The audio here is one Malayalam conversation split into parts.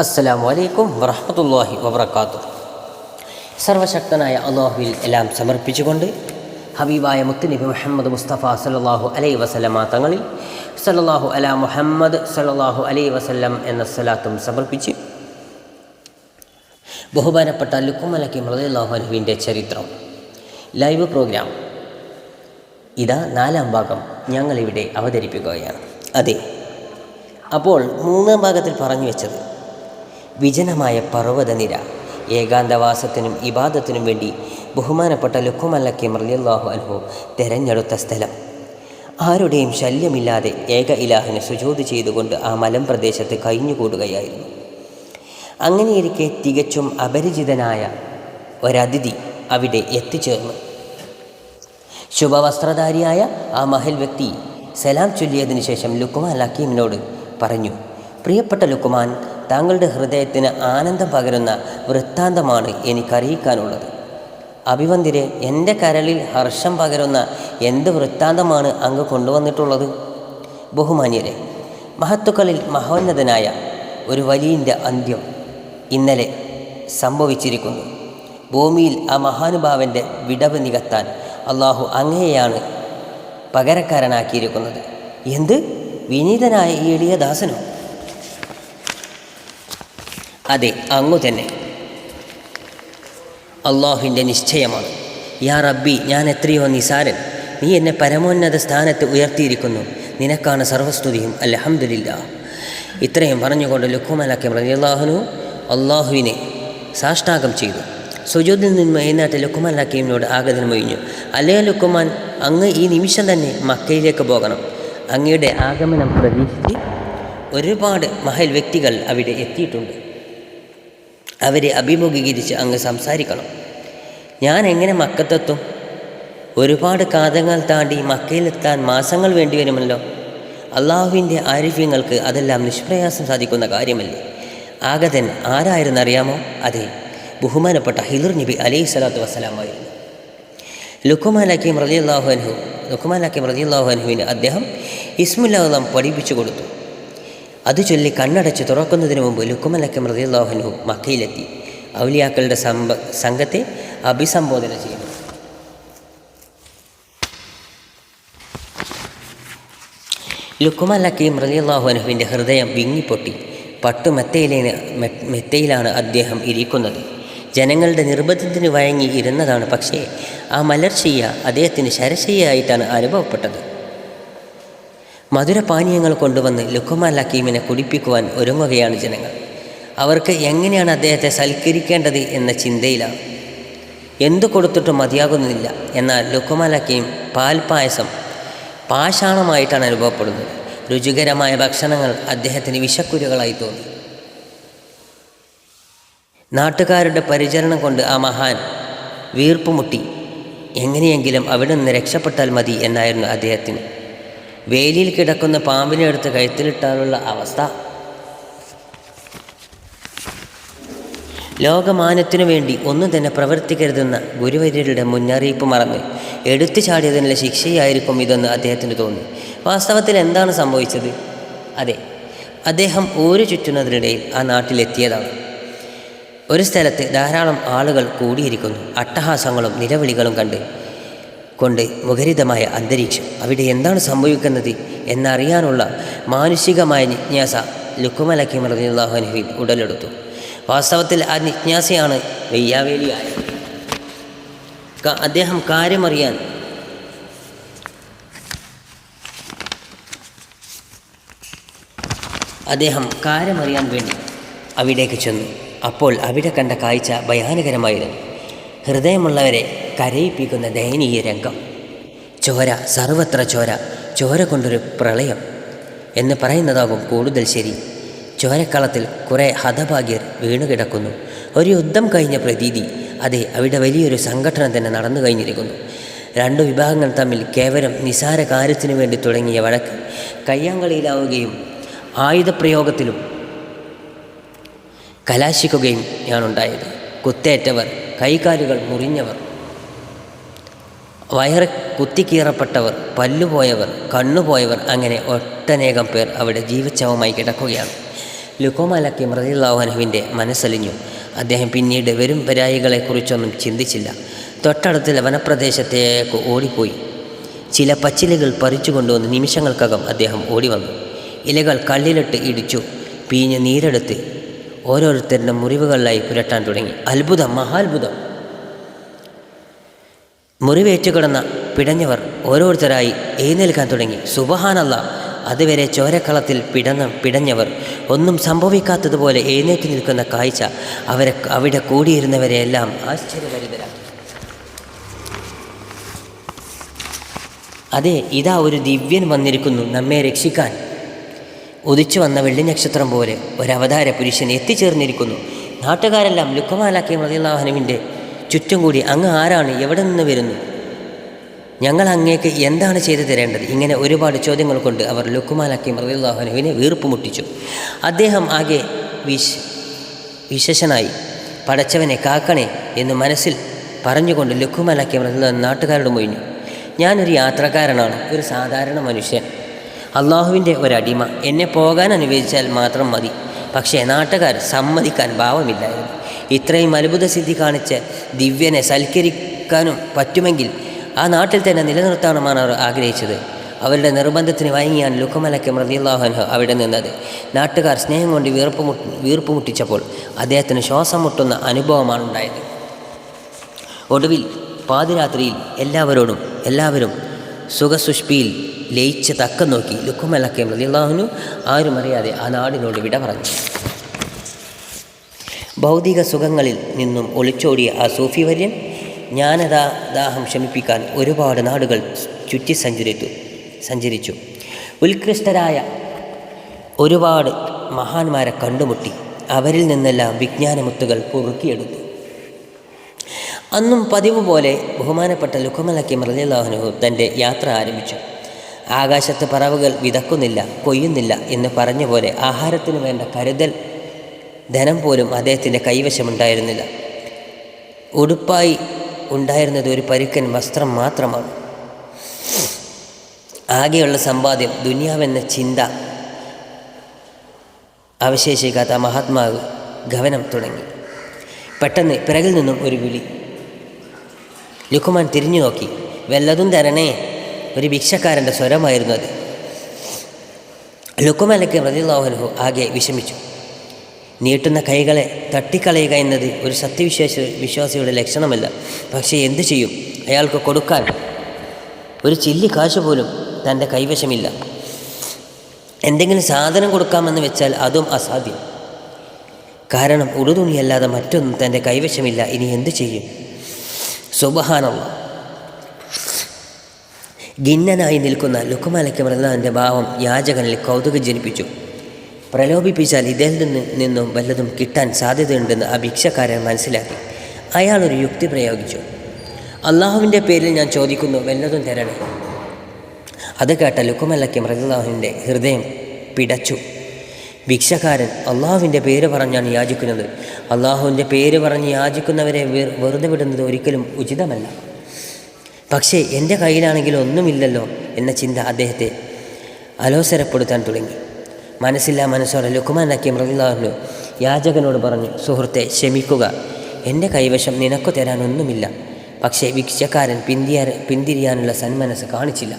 അസ്സലാമു അലൈക്കും വറഹമത്തല്ലാഹി വബർക്കാത്തു സർവശക്തനായ അള്ളാഹുവിൽ എല്ലാം സമർപ്പിച്ചുകൊണ്ട് ഹബീബായ മുത്തുനബി മുഹമ്മദ് മുസ്തഫ സല്ലല്ലാഹു അലൈ വസല്ലമ തങ്ങളിൽ സല്ലല്ലാഹു അലാ മുഹമ്മദ് സല്ലല്ലാഹു അലൈ വസല്ലം എന്ന സ്വലാത്തും സമർപ്പിച്ച് ബഹുമാനപ്പെട്ട ലുക്കുമലക്കി അനുവിന്റെ ചരിത്രം ലൈവ് പ്രോഗ്രാം. ഇതാ നാലാം ഭാഗം ഞങ്ങളിവിടെ അവതരിപ്പിക്കുകയാണ്. അതെ അപ്പോൾ മൂന്നാം ഭാഗത്തിൽ പറഞ്ഞു വെച്ചത് വിജനമായ പർവതനിര. ഏകാന്തവാസത്തിനും ഇബാദത്തിനും വേണ്ടി ബഹുമാനപ്പെട്ട ലുക്കുമല്ലക്കി മറിയല്ലാഹു അൻഹു തെരഞ്ഞെടുത്ത സ്ഥലം. ആരുടെയും ശല്യമില്ലാതെ ഏക ഇലാഹിനെ സുജോതി ചെയ്തുകൊണ്ട് ആ മലം പ്രദേശത്ത് കഴിഞ്ഞുകൂടുകയായിരുന്നു. അങ്ങനെയിരിക്കെ തികച്ചും അപരിചിതനായ ഒരതിഥി അവിടെ എത്തിച്ചേർന്നു. ശുഭവസ്ത്രധാരിയായ ആ മഹൽ വ്യക്തി സലാം ചൊല്ലിയതിനു ശേഷം ലുക്കുമാൻ ലക്കീമിനോട് പറഞ്ഞു പ്രിയപ്പെട്ട ലുക്കുമാൻ താങ്കളുടെ ഹൃദയത്തിന് ആനന്ദം പകരുന്ന വൃത്താന്തമാണ് എനിക്കറിയിക്കാനുള്ളത്. അഭിവന്തിരെ എന്റെ കരളിൽ ഹർഷം പകരുന്ന എന്ത് വൃത്താന്തമാണ് അങ്ങ് കൊണ്ടുവന്നിട്ടുള്ളത്? ബഹുമാന്യരെ മഹത്തുക്കളിൽ മഹോന്നതനായ ഒരു വലിയന്റെ അന്ത്യം ഇന്നലെ സംഭവിച്ചിരിക്കുന്നു. ഭൂമിയിൽ ആ മഹാനുഭാവന്റെ വിടവ് നികത്താൻ അള്ളാഹു അങ്ങയെയാണ് പകരക്കാരനാക്കിയിരിക്കുന്നത്. എന്ത്? വിനീതനായ ഈ എളിയ ദാസനോ? അതെ അങ്ങു തന്നെ. അള്ളാഹുവിന്റെ നിശ്ചയമാണ്. യാ റബ്ബി ഞാൻ എത്രയോ നിസാരൻ. നീ എന്നെ പരമോന്നത സ്ഥാനത്ത് ഉയർത്തിയിരിക്കുന്നു. നിനക്കാണ് സർവസ്തുതിയും. അലഹമില്ല ഇത്രയും പറഞ്ഞുകൊണ്ട് ലുഖുമലാക്കി പറഞ്ഞു അള്ളാഹുനു അള്ളാഹുവിനെ സാഷ്ടാകം ചെയ്തു. സുജോതിൽ നിന്ന് എഴുന്നേറ്റ് ലുക്കുമാൻ ലക്കീമിനോട് ആഗതൻ മൊഴിഞ്ഞു. അല്ലേ ലുക്കുമാൻ അങ്ങ് ഈ നിമിഷം തന്നെ മക്കയിലേക്ക് പോകണം. അങ്ങയുടെ ആഗമനം പ്രതീക്ഷിച്ച് ഒരുപാട് മഹൽ വ്യക്തികൾ അവിടെ എത്തിയിട്ടുണ്ട്. അവരെ അഭിമുഖീകരിച്ച് അങ്ങ് സംസാരിക്കണം. ഞാൻ എങ്ങനെ മക്കത്തെത്തും? ഒരുപാട് കാതങ്ങൾ താണ്ടി മക്കയിലെത്താൻ മാസങ്ങൾ വേണ്ടി വരുമല്ലോ. അള്ളാഹുവിന്റെ ആരിഫ്യങ്ങൾക്ക് അതെല്ലാം നിഷ്പ്രയാസം സാധിക്കുന്ന കാര്യമല്ലേ? ആഗതൻ ആരായിരുന്നറിയാമോ? അതെ ബഹുമാനപ്പെട്ട ഹിദുർ നബി അലൈഹി സ്വലാത്തു വസ്സലാമായിരുന്നു ലുക്കുമാൻ ഹക്കീം അനുഹു അൻഹു ലുക്കുമാൻ ഹക്കീം അള്ളാഹു അനുഹുവിന് അദ്ദേഹം ഇസ്മുല്ലാഹുലം പഠിപ്പിച്ചു കൊടുത്തു. അത് ചൊല്ലി കണ്ണടച്ച് തുറക്കുന്നതിന് മുമ്പ് റലിയല്ലാഹു അൻഹു മക്കയിലെത്തി. ഔലിയാക്കളുടെ സമ്പ സംഘത്തെ അഭിസംബോധന ചെയ്യുന്നു ലുക്കുമലക്കി ഹക്കീം ഹൃദയം വിങ്ങിപ്പൊട്ടി. പട്ടു മെത്തയിലേന് മെത്തയിലാണ് അദ്ദേഹം ഇരിക്കുന്നത്. ജനങ്ങളുടെ നിർബന്ധത്തിന് വഴങ്ങി ഇരുന്നതാണ് പക്ഷേ ആ മലർച്ചയ്യ അദ്ദേഹത്തിന് ശരശയ്യായിട്ടാണ് അനുഭവപ്പെട്ടത്. മധുരപാനീയങ്ങൾ കൊണ്ടുവന്ന് ലുക്കുമാൻ ലക്കീമിനെ കുടിപ്പിക്കുവാൻ ഒരുങ്ങുകയാണ് ജനങ്ങൾ. അവർക്ക് എങ്ങനെയാണ് അദ്ദേഹത്തെ സൽക്കരിക്കേണ്ടത് എന്ന ചിന്തയിലാണ് എന്തു കൊടുത്തിട്ടും മതിയാകുന്നില്ല. എന്നാൽ ലുക്കുമാൻ ലക്കീം പാൽപായസം പാഷാണമായിട്ടാണ് അനുഭവപ്പെടുന്നത്. രുചികരമായ ഭക്ഷണങ്ങൾ അദ്ദേഹത്തിന് വിഷക്കുരുകളായി തോന്നി. നാട്ടുകാരുടെ പരിചരണം കൊണ്ട് ആ മഹാൻ വീർപ്പുമുട്ടി. എങ്ങനെയെങ്കിലും അവിടെ നിന്ന് രക്ഷപ്പെട്ടാൽ മതി എന്നായിരുന്നു അദ്ദേഹത്തിന്. വേലിയിൽ കിടക്കുന്ന പാമ്പിനെ എടുത്ത് കഴുത്തിലിട്ടാനുള്ള അവസ്ഥ. ലോകമാനത്തിനു വേണ്ടി ഒന്നും തന്നെ പ്രവർത്തിക്കരുതെന്ന ഗുരുവര്യരുടെ മുന്നറിയിപ്പ് മറന്ന് എടുത്തു ചാടിയതിനുള്ള ശിക്ഷയായിരിക്കും ഇതെന്ന് അദ്ദേഹത്തിന് തോന്നി. വാസ്തവത്തിൽ എന്താണ് സംഭവിച്ചത്? അതെ അദ്ദേഹം ഊരു ചുറ്റുന്നതിനിടയിൽ ആ നാട്ടിലെത്തിയതാണ്. ഒരു സ്ഥലത്ത് ധാരാളം ആളുകൾ കൂടിയിരിക്കുന്നു. അട്ടഹാസങ്ങളും നിലവിളികളും കണ്ട് കൊണ്ട് മുഖരിതമായ അന്തരീക്ഷം. അവിടെ എന്താണ് സംഭവിക്കുന്നത് എന്നറിയാനുള്ള മാനുഷികമായ ജിജ്ഞാസ ലുക്കുമലക്കി മറിയാഹുനുവിൽ ഉടലെടുത്തു. വാസ്തവത്തിൽ ആ ജിജ്ഞാസയാണ് വെയ്യാവേലിയായ. അദ്ദേഹം കാര്യമറിയാൻ അദ്ദേഹം കാര്യമറിയാൻ വേണ്ടി അവിടേക്ക് ചെന്നു. അപ്പോൾ അവിടെ കണ്ട കാഴ്ച ഭയാനകരമായിരുന്നു. ഹൃദയമുള്ളവരെ കരയിപ്പിക്കുന്ന ദയനീയ രംഗം. ചോര സർവത്ര ചോര ചോര കൊണ്ടൊരു പ്രളയം എന്ന് പറയുന്നതാകും കൂടുതൽ ശരി. ചോരക്കളത്തിൽ കുറേ ഹതഭാഗ്യർ വീണുകിടക്കുന്നു. ഒരു യുദ്ധം കഴിഞ്ഞ പ്രതീതി അതെ അവിടെ വലിയൊരു സംഘടന തന്നെ നടന്നു കഴിഞ്ഞിരിക്കുന്നു. രണ്ടു വിഭാഗങ്ങൾ തമ്മിൽ കേവലം നിസാര കാര്യത്തിനു വേണ്ടി തുടങ്ങിയ വഴക്ക് കയ്യാങ്കളിയിലാവുകയും ആയുധപ്രയോഗത്തിലും കലാശിക്കുകയും ഞാനുണ്ടായത് കുത്തേറ്റവർ കൈകാലുകൾ മുറിഞ്ഞവർ വയറ് കുത്തിക്കീറപ്പെട്ടവർ പല്ലുപോയവർ കണ്ണുപോയവർ അങ്ങനെ ഒട്ടനേകം പേർ അവിടെ ജീവിച്ചവമായി കിടക്കുകയാണ്. ലുക്കോമാലക്കി മൃതിയുള്ളാഹുവിന്റെ മനസ്സലിഞ്ഞു. അദ്ദേഹം പിന്നീട് വരും പരായികളെക്കുറിച്ചൊന്നും ചിന്തിച്ചില്ല. തൊട്ടടുത്തുള്ള വനപ്രദേശത്തേക്ക് ഓടിപ്പോയി. ചില പച്ചിലകൾ പറിച്ചു കൊണ്ടുവന്ന് നിമിഷങ്ങൾക്കകം അദ്ദേഹം ഓടി വന്നു ഇലകൾ കല്ലിലിട്ട് ഇടിച്ചു പീഞ്ഞ് നീരെടുത്ത് ഓരോരുത്തരുടെ മുറിവുകളിലായി പുരട്ടാൻ തുടങ്ങി. അത്ഭുതം മഹാത്ഭുതം. മുറിവേറ്റു കിടന്ന പിടഞ്ഞവർ ഓരോരുത്തരായി എഴുന്നേൽക്കാൻ തുടങ്ങി. സുബഹാനല്ല അതുവരെ ചോരക്കളത്തിൽ പിടന്ന പിടഞ്ഞവർ ഒന്നും സംഭവിക്കാത്തതുപോലെ എഴുന്നേറ്റ് നിൽക്കുന്ന കാഴ്ച അവരെ അവിടെ കൂടിയിരുന്നവരെയെല്ലാം ആശ്ചര്യഭരിതരാക്കി. അതെ ഇതാ ഒരു ദിവ്യൻ വന്നിരിക്കുന്നു നമ്മെ രക്ഷിക്കാൻ. ഉദിച്ചു വന്ന വെള്ളി നക്ഷത്രം പോലെ ഒരവതാര പുരുഷൻ എത്തിച്ചേർന്നിരിക്കുന്നു. നാട്ടുകാരെല്ലാം ലുക്കമാലാക്കി മതിയുള്ളാഹനുവിന്റെ ചുറ്റും കൂടി അങ്ങ് ആരാണ് എവിടെ നിന്ന് വരുന്നു? ഞങ്ങൾ അങ്ങേക്ക് എന്താണ് ചെയ്തു തരേണ്ടത്? ഇങ്ങനെ ഒരുപാട് ചോദ്യങ്ങൾ കൊണ്ട് അവർ ലുക്കുമാലാക്കി റബിള്ളാഹുനുവിനെ വീർപ്പ് മുട്ടിച്ചു. അദ്ദേഹം ആകെ വിശ് വിശേഷനായി പടച്ചവനെ കാക്കണേ എന്ന് മനസ്സിൽ പറഞ്ഞുകൊണ്ട് ലുക്കുമാലാക്കി റബിള്ള നാട്ടുകാരോട് മൊഴിഞ്ഞു. ഞാനൊരു യാത്രക്കാരനാണ് ഒരു സാധാരണ മനുഷ്യൻ. അള്ളാഹുവിന്റെ ഒരടിമ. എന്നെ പോകാൻ അനുവദിച്ചാൽ മാത്രം മതി. പക്ഷേ നാട്ടുകാർ സമ്മതിക്കാൻ ഭാവമില്ലായിരുന്നു ഇത്രയും അത്ഭുത സിദ്ധി കാണിച്ച് ദിവ്യനെ സൽക്കരിക്കാനും പറ്റുമെങ്കിൽ ആ നാട്ടിൽ തന്നെ നിലനിർത്താനുമാണ് അവർ ആഗ്രഹിച്ചത്. അവരുടെ നിർബന്ധത്തിന് വഴങ്ങിയാണ് ലുക്കമലക്ക് മൃതിയുള്ളാഹു അവിടെ നിന്നത്. നാട്ടുകാർ സ്നേഹം കൊണ്ട് വീർപ്പ് വീർപ്പ് മുട്ടിച്ചപ്പോൾ അദ്ദേഹത്തിന് ശ്വാസം മുട്ടുന്ന അനുഭവമാണ് ഉണ്ടായത്. ഒടുവിൽ പാതിരാത്രിയിൽ എല്ലാവരോടും എല്ലാവരും സുഖസുഷ്പിയിൽ ലയിച്ച് തക്കം നോക്കി ലുക്കുമലക്കെ മൃതിയുള്ളാഹുനു ആരും അറിയാതെ ആ നാടിനോട് വിട പറഞ്ഞു. ഭൗതിക സുഖങ്ങളിൽ നിന്നും ഒളിച്ചോടിയ ആ സൂഫി വര്യൻ ജ്ഞാനദാ ദാഹം ശമിപ്പിക്കാൻ ഒരുപാട് നാടുകൾ ചുറ്റി സഞ്ചരിച്ചു സഞ്ചരിച്ചു. ഉത്കൃഷ്ടരായ ഒരുപാട് മഹാന്മാരെ കണ്ടുമുട്ടി. അവരിൽ നിന്നെല്ലാം വിജ്ഞാനമുത്തുകൾ പൊറുക്കിയെടുത്തു. അന്നും പതിവ് പോലെ ബഹുമാനപ്പെട്ട ലുഖമലക്കി മൃദുല്ലാഹനു തന്റെ യാത്ര ആരംഭിച്ചു. ആകാശത്ത് പറവുകൾ വിതക്കുന്നില്ല കൊയ്യുന്നില്ല എന്ന് പറഞ്ഞ പോലെ ആഹാരത്തിന് വേണ്ട കരുതൽ ധനം പോലും അദ്ദേഹത്തിന്റെ കൈവശമുണ്ടായിരുന്നില്ല. ഉടുപ്പായി ഉണ്ടായിരുന്നത് ഒരു പരുക്കൻ വസ്ത്രം മാത്രമാണ്. ആകെയുള്ള സമ്പാദ്യം ദുനിയാവെന്ന ചിന്ത അവശേഷിക്കാത്ത മഹാത്മാവ് ഗവനം തുടങ്ങി. പെട്ടെന്ന് പിറകിൽ നിന്നും ഒരു വിളി. ലുക്കുമാൻ തിരിഞ്ഞു നോക്കി. വല്ലതും തരണേ ഒരു ഭിക്ഷക്കാരന്റെ സ്വരമായിരുന്നു അത്. ലുക്കുമാലയ്ക്ക് മൃദുലാഹനഹു ആകെ വിഷമിച്ചു. നീട്ടുന്ന കൈകളെ തട്ടിക്കളയുക എന്നത് ഒരു സത്യവിശ്വാസ വിശ്വാസിയുടെ ലക്ഷണമല്ല. പക്ഷേ എന്തു ചെയ്യും? അയാൾക്ക് കൊടുക്കാൻ ഒരു ചില്ലി കാശ് പോലും തന്റെ കൈവശമില്ല. എന്തെങ്കിലും സാധനം കൊടുക്കാമെന്ന് വെച്ചാൽ അതും അസാധ്യം. കാരണം ഉടുതുണിയല്ലാതെ മറ്റൊന്നും തന്റെ കൈവശമില്ല. ഇനി എന്തു ചെയ്യും? സുബഹാനുള്ള ഖിന്നനായി നിൽക്കുന്ന ലുക്കുമലയ്ക്ക് മൃതാവിന്റെ ഭാവം യാചകനിൽ കൗതുകം ജനിപ്പിച്ചു. പ്രലോഭിപ്പിച്ചാൽ ഇതിൽ നിന്ന് നിന്നും വല്ലതും കിട്ടാൻ സാധ്യതയുണ്ടെന്ന് ആ ഭിക്ഷക്കാരൻ മനസ്സിലാക്കി. അയാൾ ഒരു യുക്തി പ്രയോഗിച്ചു. അള്ളാഹുവിന്റെ പേരിൽ ഞാൻ ചോദിക്കുന്നു വല്ലതും തരണേ? അത് കേട്ട ലുക്കുമലയ്ക്ക് മൃഗാഹുവിന്റെ ഹൃദയം പിടച്ചു. ഭിക്ഷക്കാരൻ അള്ളാഹുവിന്റെ പേര് പറഞ്ഞാണ് യാചിക്കുന്നത്. അള്ളാഹുവിന്റെ പേര് പറഞ്ഞ് യാചിക്കുന്നവരെ വെറു- വെറുതെ വിടുന്നത് ഒരിക്കലും ഉചിതമല്ല. പക്ഷേ എന്റെ കയ്യിലാണെങ്കിൽ ഒന്നുമില്ലല്ലോ എന്ന ചിന്ത അദ്ദേഹത്തെ അലോസരപ്പെടുത്താൻ തുടങ്ങി. മനസ്സില്ലാ മനസ്സോടെ ലുക്കുമാൻ ലുക്കുമാനാക്കിയ മൃഗാഹു യാചകനോട് പറഞ്ഞു സുഹൃത്തെ ക്ഷമിക്കുക. എന്റെ കൈവശം നിനക്കു തരാനൊന്നുമില്ല. പക്ഷേ ഭിക്ഷക്കാരൻ പിന്തിയ പിന്തിരിയാനുള്ള സന്മനസ് കാണിച്ചില്ല.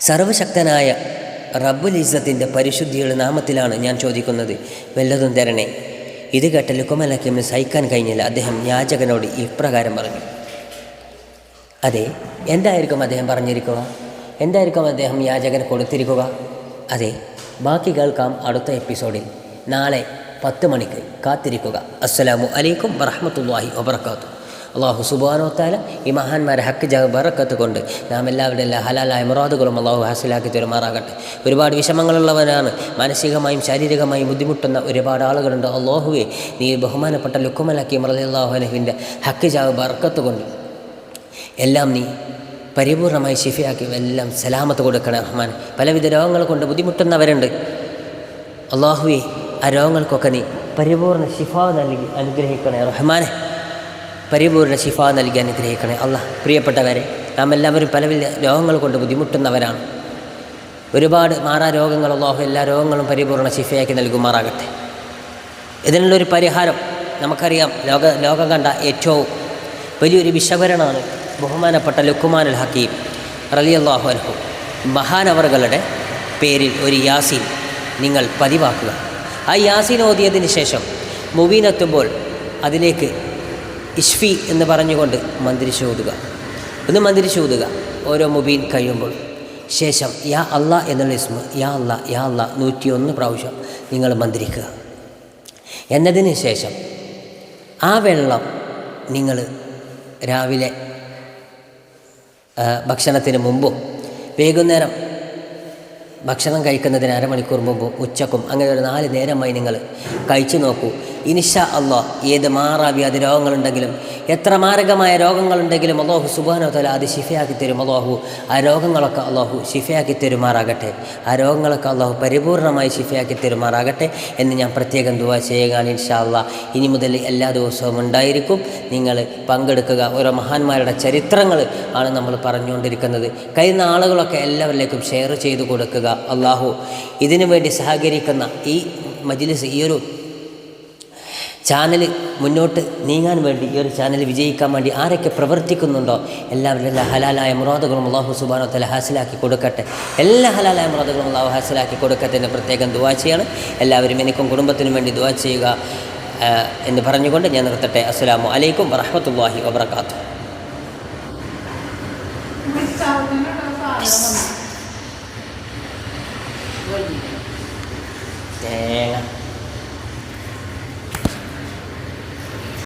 സർവശക്തനായ റബ്ബുൽ ഇസ്സത്തിന്റെ പരിശുദ്ധിയുടെ നാമത്തിലാണ് ഞാൻ ചോദിക്കുന്നത്. വല്ലതും തരണേ ഇത് കേട്ട ലുക്കുമലക്കിമിന് സഹിക്കാൻ കഴിഞ്ഞില്ല. അദ്ദേഹം യാചകനോട് ഇപ്രകാരം പറഞ്ഞു. അതെ എന്തായിരിക്കും അദ്ദേഹം പറഞ്ഞിരിക്കുക? എന്തായിരിക്കും അദ്ദേഹം യാചകന് കൊടുത്തിരിക്കുക? അതെ ബാക്കി കേൾക്കാം അടുത്ത എപ്പിസോഡിൽ. നാളെ പത്ത് മണിക്ക് കാത്തിരിക്കുക. അസ്സലാമു അലൈക്കും വറഹമത്തല്ലാഹി വബർക്കാത്തു അള്ളാഹു സുബാനോത്താല ഈ മഹാന്മാരെ ഹക്ക് ബറക്കത്ത് കൊണ്ട് നാം എല്ലാവരുടെ എല്ലാ ഹലാലായ മുറാദുകളും അള്ളാഹു ഹാസിലാക്കി തരുമാറാകട്ടെ. ഒരുപാട് വിഷമങ്ങളുള്ളവരാണ്. മാനസികമായും ശാരീരികമായും ബുദ്ധിമുട്ടുന്ന ഒരുപാട് ആളുകളുണ്ട്. അള്ളാഹുവെ നീ ബഹുമാനപ്പെട്ട ലുക്കുമലാക്കി മറലി അള്ളാഹു അലഹുവിന്റെ ഹക്ക് ജാവ് ബറക്കത്ത് കൊണ്ട് എല്ലാം നീ പരിപൂർണമായി ഷിഫയാക്കി എല്ലാം സലാമത്ത് കൊടുക്കണം റഹ്മാൻ. പലവിധ രോഗങ്ങൾ കൊണ്ട് ബുദ്ധിമുട്ടുന്നവരുണ്ട്. അള്ളാഹുവെ ആ രോഗങ്ങൾക്കൊക്കെ നീ പരിപൂർണ ഷിഫ നൽകി അനുഗ്രഹിക്കണേ റഹ്മാനെ. പരിപൂർണ ഷിഫ നൽകി അനുഗ്രഹിക്കണേ അള്ളാഹ് പ്രിയപ്പെട്ടവരെ നാം എല്ലാവരും പലവിധ രോഗങ്ങൾ കൊണ്ട് ബുദ്ധിമുട്ടുന്നവരാണ്. ഒരുപാട് മാറാ രോഗങ്ങൾ അള്ളാഹു എല്ലാ രോഗങ്ങളും പരിപൂർണ ശിഫയാക്കി നൽകുമാറാകട്ടെ. ഇതിനുള്ളൊരു പരിഹാരം നമുക്കറിയാം. ലോക ലോകം കണ്ട ഏറ്റവും വലിയൊരു വിഷവരണമാണ് ബഹുമാനപ്പെട്ട ലുക്കുമാനുൽ ഹക്കീം റലിയല്ലാഹു അൻഹു മഹാനവറുകളുടെ പേരിൽ ഒരു യാസീൻ നിങ്ങൾ പതിവാക്കുക. ആ യാസീൻ ഓതിയതിന് ശേഷം മുബീനെത്തുമ്പോൾ അതിലേക്ക് ഇഷ്ഫി എന്ന് പറഞ്ഞുകൊണ്ട് മന്ത്രിച്ചോതുക ഒന്ന് മന്ത്രിച്ചോതുക ഓരോ മുബീൻ കഴിയുമ്പോൾ ശേഷം യാ അള്ളാ എന്നുള്ള ഇസ്മ യാ അള്ളാ യാ അള്ളാ നൂറ്റിയൊന്ന് പ്രാവശ്യം നിങ്ങൾ മന്ത്രിക്കുക. എന്നതിന് ശേഷം ആ വെള്ളം നിങ്ങൾ രാവിലെ ഭക്ഷണത്തിന് മുമ്പും വൈകുന്നേരം ഭക്ഷണം കഴിക്കുന്നതിന് അരമണിക്കൂർ മുമ്പും ഉച്ചക്കും അങ്ങനെ ഒരു നാല് നേരമായി നിങ്ങൾ കഴിച്ചു നോക്കൂ. ഇനിഷ അള്ളാ ഏത് മാറാവ്യാധി രോഗങ്ങളുണ്ടെങ്കിലും എത്ര മാരകമായ രോഗങ്ങളുണ്ടെങ്കിലും അള്ളാഹു സുബാനോ തല അത് ശിഫയാക്കി തരും അള്ളാഹു. ആ രോഗങ്ങളൊക്കെ അള്ളാഹു ശിഫയാക്കി തരുമാറാകട്ടെ. ആ രോഗങ്ങളൊക്കെ അള്ളാഹു പരിപൂർണമായി ശിഫയാക്കി തരുമാറാകട്ടെ എന്ന് ഞാൻ പ്രത്യേകം ദുവാ ചെയ്യുകയാണ് ഇൻഷാല്ല ഇനി മുതൽ എല്ലാ ദിവസവും ഉണ്ടായിരിക്കും നിങ്ങൾ പങ്കെടുക്കുക. ഓരോ മഹാന്മാരുടെ ചരിത്രങ്ങൾ ആണ് നമ്മൾ പറഞ്ഞുകൊണ്ടിരിക്കുന്നത്. കഴിയുന്ന ആളുകളൊക്കെ എല്ലാവരിലേക്കും ഷെയർ ചെയ്തു കൊടുക്കുക അള്ളാഹു. ഇതിനു വേണ്ടി സഹകരിക്കുന്ന ഈ മജ്ലിസ് ഈ ഒരു ചാനൽ മുന്നോട്ട് നീങ്ങാൻ വേണ്ടി ഈ ഒരു ചാനൽ വിജയിക്കാൻ വേണ്ടി ആരൊക്കെ പ്രവർത്തിക്കുന്നുണ്ടോ എല്ലാവരും എല്ലാ ഹലാലായ മുറാദുകളും അള്ളാഹു സുബാനോ തല ഹാസിലാക്കി കൊടുക്കട്ടെ. എല്ലാ ഹലാലായ മുറാദുകളും അള്ളാഹു ഹാസിലാക്കി കൊടുക്കട്ടെ എന്ന് പ്രത്യേകം ദുവാ ചെയ്യണം. എല്ലാവരും എനിക്കും കുടുംബത്തിനും വേണ്ടി ദുവാ ചെയ്യുക എന്ന് പറഞ്ഞുകൊണ്ട് ഞാൻ നിർത്തട്ടെ. അസ്സലാമു അലൈക്കും വറഹമത്തല്ലാഹി വബർക്കാത്തു തേങ്ങ.